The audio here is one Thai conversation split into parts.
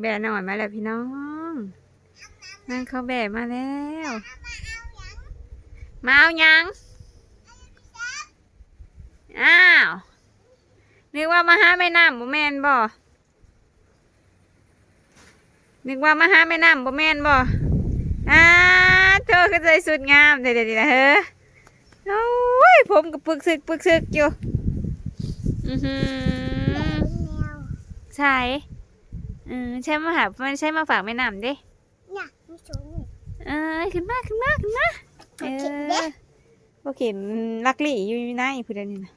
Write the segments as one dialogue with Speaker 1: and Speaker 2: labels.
Speaker 1: แบะหน่อยมาแล้วพี่น้อง นั่นเขาแบะมาแล้ว มาเอายัง อ้าว นึกว่ามาหาแม่น้ำบ่แม่นบ่ นึกว่ามาหาแม่น้ำบ่แม่นบ่อ้าเธอก็ใจสุดงามเดี๋ยวเดี๋ยวเดี๋ยวเฮ้อโอ้ยผมก็ปึกซึกปึกซึกอยู่ อือหือใช่เออใช่มาหามันใช่มาฝากแม่น้ำเด้
Speaker 2: เนี่ยมีสูง
Speaker 1: เออขึ้นมาขึ้นมาขึ้นมาเอ
Speaker 2: เข็มเด้
Speaker 1: อโอเคลักลี่อยู่ในผู้ใดนี่นะ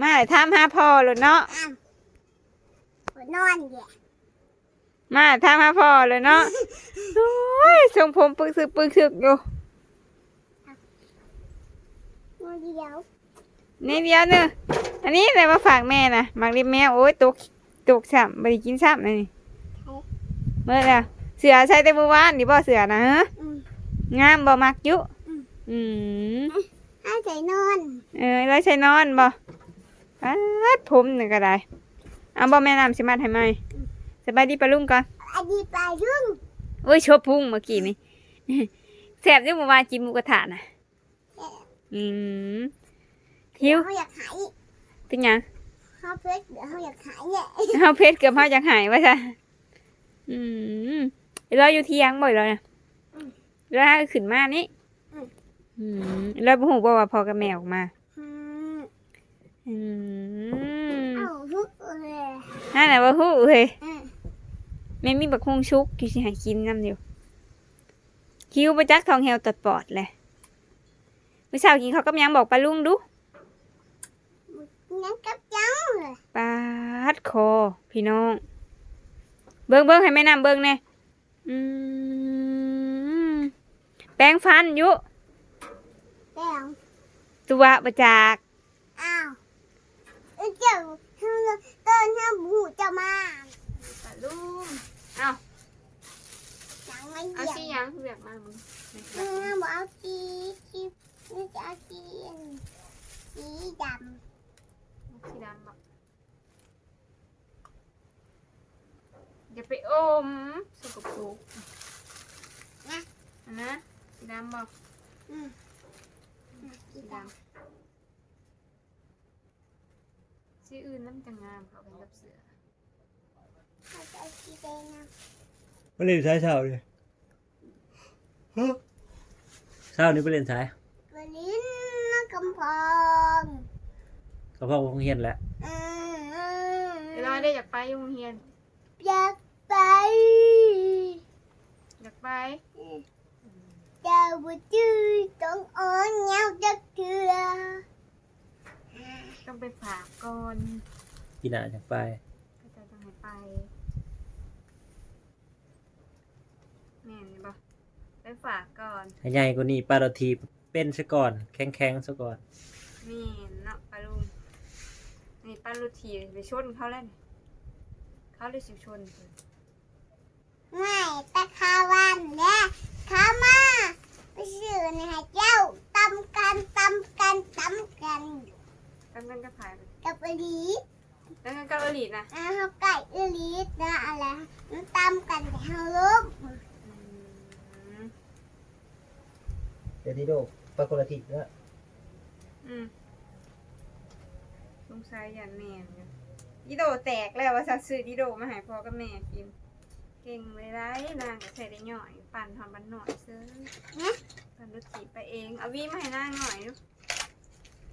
Speaker 1: มาเลยถามหาพ่อเลยเนาะ
Speaker 2: อ้าวหัวนอนเดี๋ยว
Speaker 1: มาถามหาพ่อเลยเนาะโอ้ยทรงผมปึกซึกปึกซึกอยู่
Speaker 2: นอนเดียว
Speaker 1: นี่เดียวเนอะอันนี้อะไรมาฝากแม่นะมักริบแมวโอ้ยตก ตกซ้ำบริกินซ้ำเลยนี่เมื่อแล้วเสือใส่แต่เมื่อวานนี่บ่เสือนะฮะ
Speaker 2: อืม
Speaker 1: งามบ่มักอยุ
Speaker 2: อืม
Speaker 1: อืม
Speaker 2: ให้ใจนอน
Speaker 1: เออแล้วใช้นอนบ่ปัดผมนี่ก็ได้เอาบ่แม่น้ำสิมาให้ไหมสบายดีปะลุงก่อน
Speaker 2: อดีตปลายรุ่ง
Speaker 1: โอ้ยชบพุงเมื่อกี้นี่แซ่บอยู่เมื่อวานกินหมูกระทะน่ะอืมหิว
Speaker 2: เขาอยากหาย
Speaker 1: เป็นหยัง
Speaker 2: เขาเพชรเดี๋ยวเขาอยากหายเนี่ย
Speaker 1: เฮาเพชรเกือบเฮาจังหายว่าซะอืมเราอยู่เที่ยงบ่อยแล้วนะแล้วถ้าขึ้นมานี่อืมแล้วบ่ฮู้บ่ว่าพ่อกับแม่ออกมา
Speaker 2: อืม
Speaker 1: อืม
Speaker 2: เอาทุกเลย
Speaker 1: นั่นน่ะบ่ฮู้เฮ้ย
Speaker 2: อืม
Speaker 1: แม่มีบักฮวงชุกอยู่สิให้กินนำอยู่คิวบ่จักทองแฮวตัดปอดเลยมื้อเช้ากินเขาวกับหยังบอกปลาลุงดู
Speaker 2: งั้นกับจังเลย
Speaker 1: ปาดคอ พี่น้อง เบิ่งเบิ่งให้แม่น้ำเบิ่งแน่อืมแปรงฟันอยู่
Speaker 2: แล้ว
Speaker 1: ตัวประจาก
Speaker 2: อ้าวเอ้ยเจ้าเต้นเต้นห้ามหูจะมา
Speaker 1: ปลาลุงเอา
Speaker 2: จังไม่
Speaker 1: เอา
Speaker 2: เยี่ย
Speaker 1: สิ
Speaker 2: ม
Speaker 1: หยังเรียกมามึง
Speaker 2: อืมบอกเอาสีสีนี่จะเอาสีสีด
Speaker 1: สีดำบอก อย่าไปอมสกปรกนะอันนะสีดำบอกำ
Speaker 2: อืมสี
Speaker 1: สี
Speaker 2: ด
Speaker 1: ดำสีอื่นน้ำจะงามเขาเป็นกับเสือำ
Speaker 2: เขาจะเอาสีแดงนะ
Speaker 3: ไปเล่นสายเช้าเลยเช้านี้ไปเล่นสาย
Speaker 2: กระลิ้นนักกำพอง
Speaker 3: เขาพ่อคงเฮียนแหละ
Speaker 2: อืมอืม
Speaker 1: เวลาได้อยากไปโรงเรียน
Speaker 2: อยากไป
Speaker 1: อยากไป
Speaker 2: เจ้าบุจื้อต้องอ้อนเงาจะเกลือ
Speaker 1: ต้องไปฝากก่อน
Speaker 3: กีน่าอยากไป
Speaker 1: ก็จะต้องให้ไปแม่นี่บ่ไปฝากก่อน
Speaker 3: ให้ใหญ่กว่านี้ปลาดอทีเป็นซะก่อน แข็งๆซะก่อน
Speaker 1: แม่นเนาะปลาลุงนี่ปลาลูทีไปชนเขาแล้วนี่ เขาเลยสิชนเพิ่น
Speaker 2: ไม่ตะคาวันและขามาไปซื้อในให้เจ้าตำกันตำกันตำกัน
Speaker 1: ตั้งกันก็ขายไป
Speaker 2: กับอลี
Speaker 1: ตั้งกันก็อลีนะ
Speaker 2: อ่าเขาไก่อลีนะอะไรมันตำกันแต่เขาลุก
Speaker 3: เดี๋ยวนี้โดปลาคนละทิศแล้ว
Speaker 1: อืมสงสัยอยันแม่นอยู่ ดิโดแตกแล้วว่าสัตว์ซื้อดิโดมาให้พ่อกับแม่กิน เก่งเลยได้นางก็ใส่ได้หน่อย ปั่นทอนบันหน่อยซื้อปั่นรถถีบไปเอง เอาวีมาให้นางหน่อยดู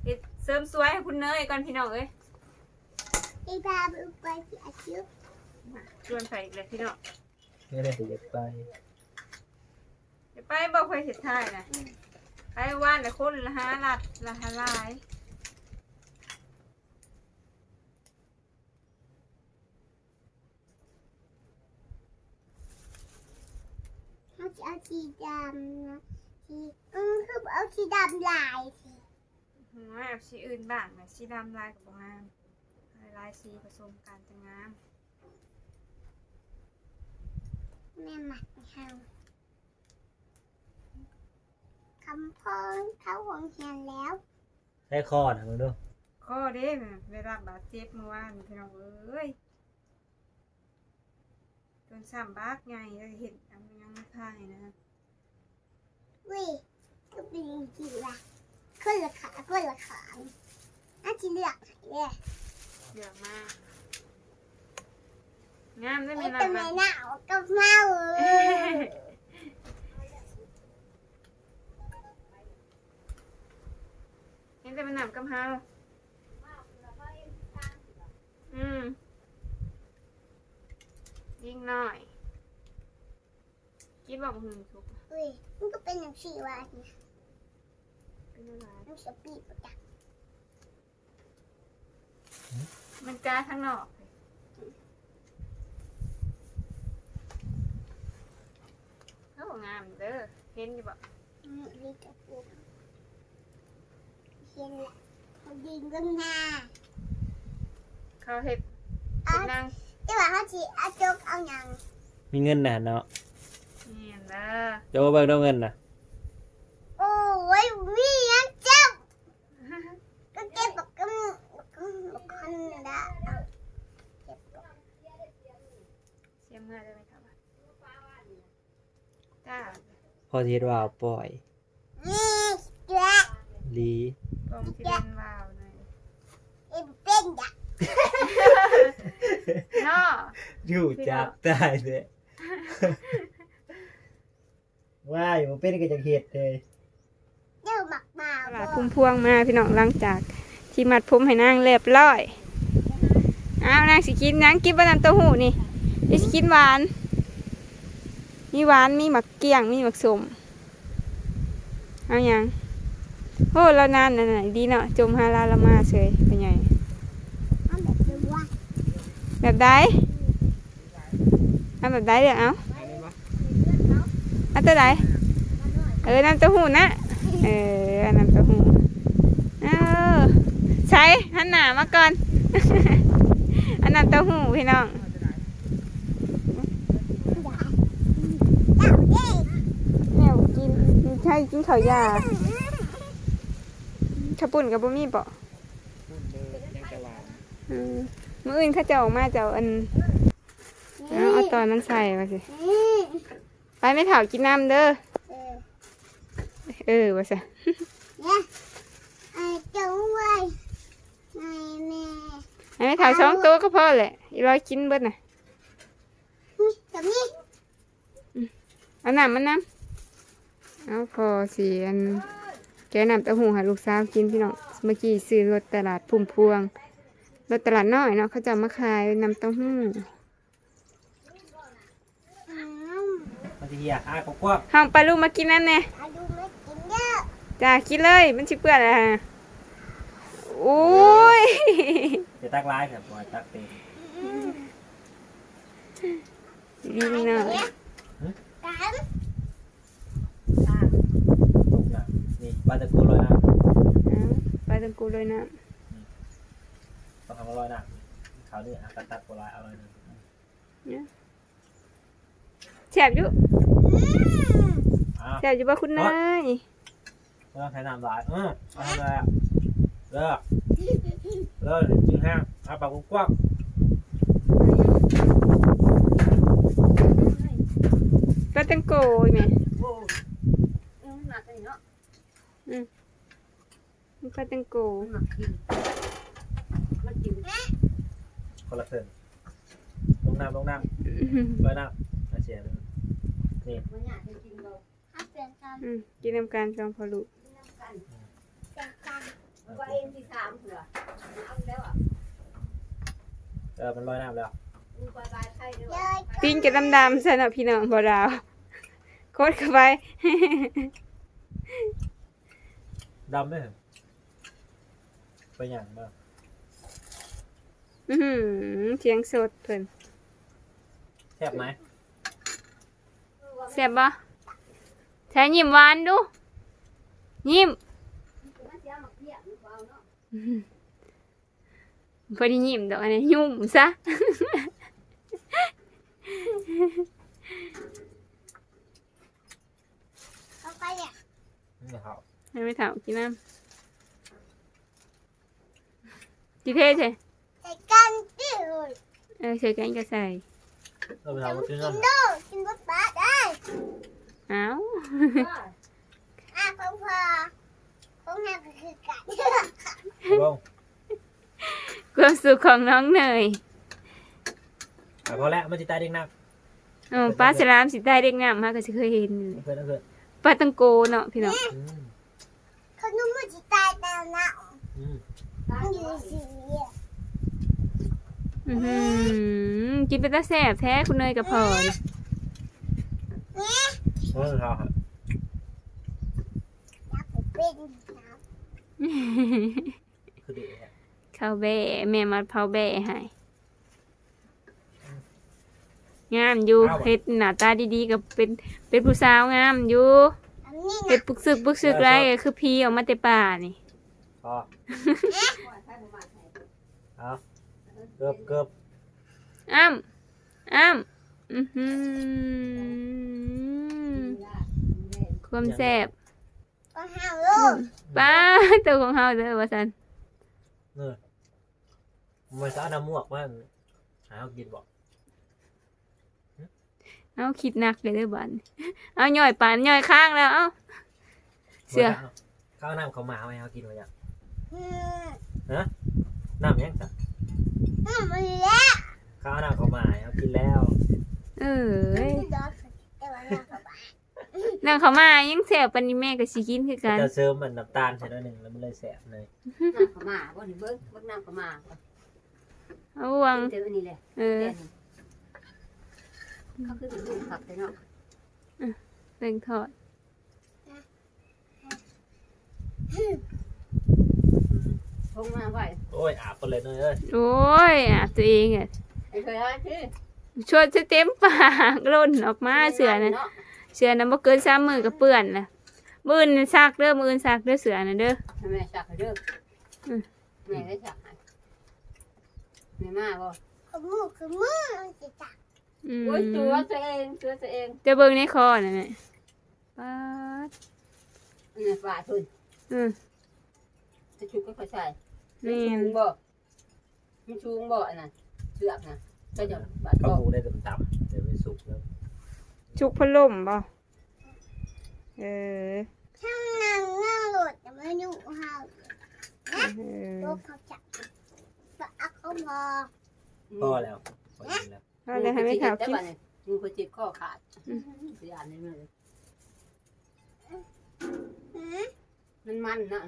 Speaker 1: เฮ็ดเสริมสวยให้คุณเนยก่อนพี่น้องเอ้ย
Speaker 2: ไอ้บาบุไปที่อาชิว
Speaker 1: มาชวนไปอีกเลยพี่น้อง
Speaker 3: ไม่ได้อยากไป
Speaker 1: เดี๋ยวไปบอกไปเห็ดท่ายนะไปว่านแต่คนละห้าลัดละห้าลาย
Speaker 2: เขา จะเอาสีดำนะสีอืมคือเอาสีดำลายสิ
Speaker 1: หัวแบบสีอื่นบ้างนะสีดำลายกับบงามลายลายสีผสมกันจะงาม
Speaker 2: แม่หมักเขาคำพองเขาหวงเหียนแล้ว
Speaker 3: ใช้คอนะมึงดู
Speaker 1: ข้อเด้แบบได้รับบาดเจ็บเมื่อวานพี่น้องเอ้ย เป็นสามบากไงแล้วเห็นอันยังไม่พายนะ
Speaker 2: วิก็เป็นจริงว่ะคนละขาคนละขาน่าจะเลือกให้เลย
Speaker 1: เยอะมาก งามได้ไหม
Speaker 2: ไอ้
Speaker 1: ล่ะ
Speaker 2: ตัว
Speaker 1: แบ
Speaker 2: ไม่
Speaker 1: บ
Speaker 2: หนาวก็เมาเออ
Speaker 1: เห็นแต่มันหนำกับเฮาอืม ยิ่งหน่อย คิดบอกหึงทุก
Speaker 2: เฮ้ยมันก็เป็นอย่างสี่วันเนี่ย
Speaker 1: เป็นอะไร
Speaker 2: มันสปีดประจัก
Speaker 1: มันจ้าทั้งนอกเลยเขาบอกงามเด้อเห็นอยู่บ่
Speaker 2: อืมนี่จะปลูกเขียนละเขาดินกันหน้า
Speaker 1: เขาเห็ด
Speaker 2: เอา
Speaker 1: เป็นนาง
Speaker 2: ที่ว่าเขาจีเอาจกเอาหยัง
Speaker 3: มีเงินน่ะเนาะ
Speaker 1: เนียนเด้อ
Speaker 3: โจเบิ่งเอาเงินน่ะ
Speaker 2: โอ้ยมีหยังเจ้าก็เก็บบอกกันบอกกันบอกกันได้เอาเก็บบอก
Speaker 1: เสียเมื่อได้ไหมครับจ้า
Speaker 3: พอสิเฮ็ดว่าปล่อย
Speaker 2: นี่เจ้า
Speaker 3: ลี
Speaker 1: ลองที่เล่นวาวหน่อย
Speaker 2: เอ็มเป็นดัก
Speaker 1: เนาะ
Speaker 3: อยู่จับได้เด้ว้ายบ่เป็นก็จังเฮ็ดเลย
Speaker 2: เดี๋ยวหมักมา
Speaker 1: ต
Speaker 2: บ
Speaker 1: ลาด
Speaker 2: อ
Speaker 1: พุ่มพวงมาพี่น้องหลังจากที่มัดผมให้นางเรียบร้อยอ้าวนางสิกินนางกินบะน้ำเต้าหู้นี่นี่สิกินหวาน มีหวานมีหมักเกี้ยงมีหมักสมเอาอย่างโอ้เรานานน่ะน่ะดีเนาะจมฮาลาละมาเฉยเป็นไง
Speaker 2: เอาแบบเดิมว่า
Speaker 1: แบบใดเอาแบบใดเดี๋ยวเอาเอาตัวใดเออน้ำเต้าหู้นะเออเอาน้ำเต้าหู้เออใช้หันหน้ามาก่อนอันน้ำเต้าหู้พี่น้อง
Speaker 2: เจ้าเด้
Speaker 1: แนวกินใช่กินข้าวยาข้าวปุ่นกับบ่มีเปาะอืม มื้ออื่นเขาจะออกมาจะเอาอันเอาเอาตอนมันใส่มาสิ
Speaker 2: อืม
Speaker 1: ไปไม่เถากินน้ำเด้อ
Speaker 2: เออ
Speaker 1: เออว่าซะ
Speaker 2: เนี่ยไอ้เจ้าไว้ไอ้แม่
Speaker 1: ให้ไม่เถาสองตัวก็พอแหละอีร้อยกินเบิดน่ะ
Speaker 2: นี่กับนี่
Speaker 1: เอาน้ำมันน้ำเอาพอสิอันแกน้ำเต้าหู้ให้ลูกสาวกินพี่น้องเมื่อกี้ซื้อรถตลาดพุ่มพวง รถตลาดน้อยเนาะเขาจะเอามาขายน้ำเต้าหู้
Speaker 2: อืม
Speaker 3: มันสิเฮียอ้ากกว้าง
Speaker 1: ห้องปลาลูกมากินน้ำแน่
Speaker 2: อาดูไม่กินเยอะ
Speaker 1: จ้ากินเลยมันชิเปื่อนอะโอ้ย
Speaker 3: จะตักหลายครับบ่ให้ตักเต็ม
Speaker 1: ดีเนาะ
Speaker 2: กัน
Speaker 3: ตกน้ำนี่ปลาตะกูลอยน้ำ
Speaker 1: เอาไปตังกูเลยนะ
Speaker 3: ต้องทำลอยน้ำเขาวนี่อะตักตักบ่หลายเอาเลยนะ
Speaker 1: แฉบอยู่
Speaker 2: อืม
Speaker 3: อ้าว
Speaker 1: แฉบอยู่บ่คุณนาย
Speaker 3: ไม่ต้องใช้น้ำหลายเออเอาทำอะไรอะเลิกเลิกจริงแห้งเอาปากกว้าง
Speaker 1: ปลาตังโกยแม่
Speaker 4: อืมหนักเลยเนาะ
Speaker 1: มันปลาตังโก
Speaker 4: หนักกินมันกิน
Speaker 3: คนละครึ่งลงน้ำลงน้ำลอยน้ำอาเชียน
Speaker 4: มันอยากจะกินเรา
Speaker 2: เอาเปลี่ยนกัน
Speaker 1: อืมกินน้ำกันจองพอลูก
Speaker 4: น้ำกัน
Speaker 2: เปลี่ยนกัน
Speaker 4: ว่าเองที่สามเผื่อเอาแล้วอะ
Speaker 3: เออมันลอยน้ำแล้ว
Speaker 4: มึงบายบายไทยด้วย
Speaker 2: เลย
Speaker 1: ปิ้งกับดำๆใส่หน่ะพี่น้องบ่ดาวโคตรเข้าไป
Speaker 3: ดำไหมไปอย่างบ้าง
Speaker 1: อื้อหือเสียงสดเพิ่น
Speaker 3: แซ่บไหม
Speaker 1: แซ่บบ่ใช้ยิ้มหวานดู ยิ้ม
Speaker 4: มันจะมาเพี้ยหรือเปล่าเนาะ
Speaker 1: พอดียิ้มดอกอันนี้ยุ่มซะ
Speaker 2: เอาไปเนี่ย
Speaker 3: นี่เขา
Speaker 1: ให้ไม่ถามกินน้ำกี่เท่ใช่
Speaker 2: ใส่กันดิ เลย
Speaker 1: เออใส่กันก็ใส่
Speaker 3: เราไปทำมากิน
Speaker 2: กิ
Speaker 3: กัน
Speaker 2: นดูกินบดปลาได้
Speaker 1: เอ้า
Speaker 2: อะพอพอพงแม่ก็คือไก่
Speaker 3: ลง
Speaker 1: ความสุขของน้องเนย
Speaker 3: อะพอแล้วมันจะตายเด็กนัก
Speaker 1: โอ้ปลาสลามสิได้เด็กงามมากก็สิเคยเห็นนี่แหละ
Speaker 3: เพื่อนเพื่อน
Speaker 1: ปลาตังโกเนาะพี่น้อง
Speaker 3: อืม
Speaker 2: เขานุ่มมือจีตายแต่หนาว
Speaker 3: อืม
Speaker 2: มันอยู่สี
Speaker 1: อื้อหือกินเป็นตาแซ่บแท้คุณเนยกับพอนี่
Speaker 3: เออเขาครับ
Speaker 2: อยากไปเป็นน้
Speaker 3: คือเด็กเนี่ย
Speaker 1: ข้าวแบ่แม่มาเผาแบ่ให้งามอยู่เฮ็ดหน้าตาดีๆกับเป็นเป็นผู้สาวงามอยู่ำ
Speaker 2: อันนี้
Speaker 1: เฮ็
Speaker 2: นะ
Speaker 1: ดปุกซึกปุกซึกไรก็คือพีออกมาแต่ป่านี่
Speaker 3: พอเอา เกือบเกือบ
Speaker 1: อ้ำอ้ำอือหือความแซ่บ
Speaker 2: ก็ห้าวลูก
Speaker 1: ป้าตัวของเฮาเด้อว่าซั่น
Speaker 3: เนอะมันจะเอาน้ำมวกว่าหาเอากินบอก
Speaker 1: เอาคิดหนักเลยเด้อบัดนี้เอาย่อยปานย่อยข้างแล้วเอ้าเสือ
Speaker 3: ข้าวน้ำเขาวหมาไหมเขากินไว้ยัง
Speaker 2: อืม
Speaker 3: น้ำยังจ้ะ
Speaker 2: อืมมันแล้ว
Speaker 3: ข้าวน้ำเขาวหมาเขากินแล้ว
Speaker 1: เอ้ย
Speaker 2: ดอกแต่ว่าเราก็บ้า
Speaker 1: นั่งเขามายังแซ่บปานนี้แม่ก็สิกินคือกัน
Speaker 3: จะเสริมมันน้ำตาลใช่ไหมหนึ่งแล้วมันเลยแสบเลย
Speaker 4: น้ำขม่าบ่นี่เบิ่งเบิ่งน้ำขม่า
Speaker 1: เอาวาง
Speaker 4: เจออันนี้แหละ
Speaker 1: เออ
Speaker 4: เด่นเขาคือดูขับไปเนาะ
Speaker 1: เร่งทอด
Speaker 4: พ งมาไว้
Speaker 3: โอ้ยอาบกันเลยเนยเอ้ย
Speaker 1: โอ้ยอาบตัวเองอะ
Speaker 4: ไอ้เคยฮะคือ
Speaker 1: ชวนจะเต็มปากล่นออกมาเสือนะเสือนะบ่เกินสามมือก็เปื้อนนะมื้ออื่นซักเด้อมื้ออื่นซักเด้อเสือนะเด้อ
Speaker 4: แม่ชักให้เด้ออ
Speaker 1: ม
Speaker 4: แม่ได้ชักให้แม่มาบ่
Speaker 2: ขมือขมือมันจะจับ
Speaker 1: อืม
Speaker 4: โอ้ยตัวตัวเองตัวตัวเอง
Speaker 1: จะเบิ่งในคอนั่นแหละป๊าด
Speaker 4: อันนี้ฝ่าทุน
Speaker 1: อืม
Speaker 4: จะชุกก็ค่อยใส่ มัน
Speaker 1: นี่
Speaker 4: ชูงบ่มันชูงบ่อันนั้นเสือกนะก็จะบาด
Speaker 3: เขา
Speaker 4: บ่
Speaker 3: หูได้ต่ำๆเดี๋ยวไปสุกแล้ว
Speaker 1: ชุกพัดลมบ่เออ
Speaker 2: ช่างนั่งนั่งโหลดแต่ไม่อยู่ห้าว
Speaker 1: เออ
Speaker 2: ลูกเขาจับปะอักเขาพอ
Speaker 3: พอแล้วพอกินแล้ว
Speaker 1: เอาเลยให้ไม่ขาวกิน
Speaker 4: มึงก็จิบข้อขาด
Speaker 1: อืม
Speaker 4: เสียอันนี้เลย
Speaker 2: หืม
Speaker 4: มันมันนะ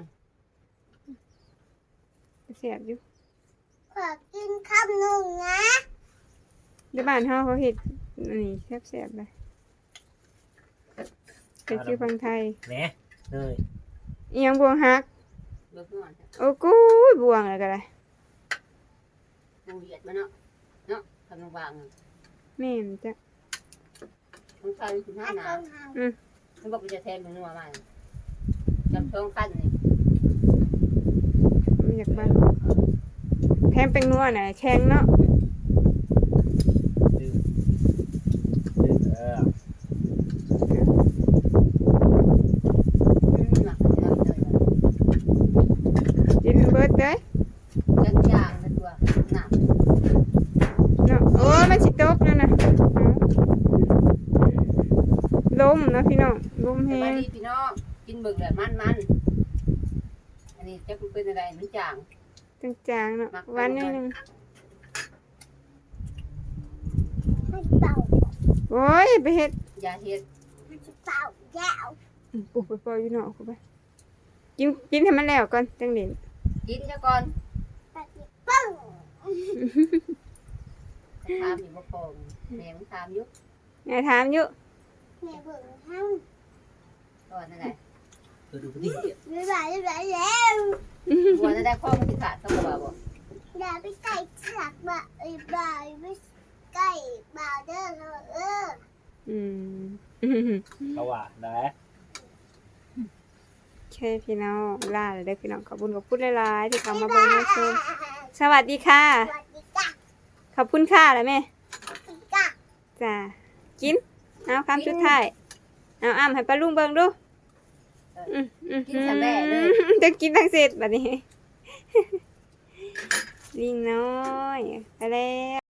Speaker 1: เสียบอยู่
Speaker 2: ขอกินคำหนึ่งนะ
Speaker 1: ในบ้านเฮาเขาเฮ็ดอันนี้แซ่บๆเลยเป็นชื่อฟังไทย
Speaker 3: แหนเนย
Speaker 1: อีหยังบวงฮัก
Speaker 4: เลิกนอน
Speaker 1: โอ้กูยบวงอะไรกันเลย
Speaker 4: กูเหยียดมันเนาะเนาะทำลงวาง
Speaker 1: แม่นจ้ะ
Speaker 4: มึงใส่ถึงห้า
Speaker 2: อัก
Speaker 4: หนา
Speaker 2: เขาหาว
Speaker 4: มึงบอกกูจะแทนมึงนัวมาจำต้องขั้นนี่
Speaker 1: มัน อยากบ้านแถมเป็นนัวน่ะแข็งเนาะ
Speaker 4: กิ
Speaker 1: นเบิดเด้ย
Speaker 4: จังจางนะตัวหนัก
Speaker 1: เนาะโอ้ยมันสิตกนั่นน่ะลมนะพี่น้องลม
Speaker 4: ส
Speaker 1: แฮ
Speaker 4: บาย
Speaker 1: ง
Speaker 4: ดีพี่น้องกินเบิ่งเลยมันมันอันนี้จะเป็น อะไรมันจาง
Speaker 1: จางๆเนาะวันนิดนึง
Speaker 2: มันเป่า
Speaker 1: โอ้ยไปเฮ็ด
Speaker 4: ยาเฮ็ด
Speaker 2: มันจะเป่ายาว
Speaker 1: อืมปลูกไปปล่อยอยู่เนาะกูไปกินกินให้มันแล้วก่อนจังเด่น
Speaker 4: กินซะก่อน
Speaker 2: ปะติปึ้ง
Speaker 4: ถามอยู่บ่พอแม่มึงถามอยู่
Speaker 1: แม่ถามอยู่
Speaker 2: แม่เบิ่งห้าง
Speaker 4: ก่อนนั่นแหละ
Speaker 3: คือดูดิ
Speaker 2: ไม่ไหวไม่ไหวแล้ว
Speaker 4: บัวนั่นได้ข้อมึงสิขาดต้องบ่บ่
Speaker 2: อย่าไปใกล้ฉลากบ่าไอ้บ่ายไม่ใกล้บ่าวเด้อเธอเออ
Speaker 1: อืม
Speaker 3: เขาว่าได้
Speaker 1: โอเคพี่น้องลาเลยเด้อพี่น้องขอบคุณขอบคุณหลายๆที่เข้ามาเบิ่งมาชมสวัสดีค่ะ
Speaker 2: สวัสดีจ้ะ
Speaker 1: ขอบคุณค่ะแล้วแม่
Speaker 2: จ้ะ
Speaker 1: จ้ากินเอาคำสุดท้ายเอาอ้ำให้ป้าลุงเบิ่งดูอืมอืม
Speaker 4: กินซะแม่เลย
Speaker 1: จะกินทั้งเสร็จบัดนี้ ลิงน้อยไปแล้ว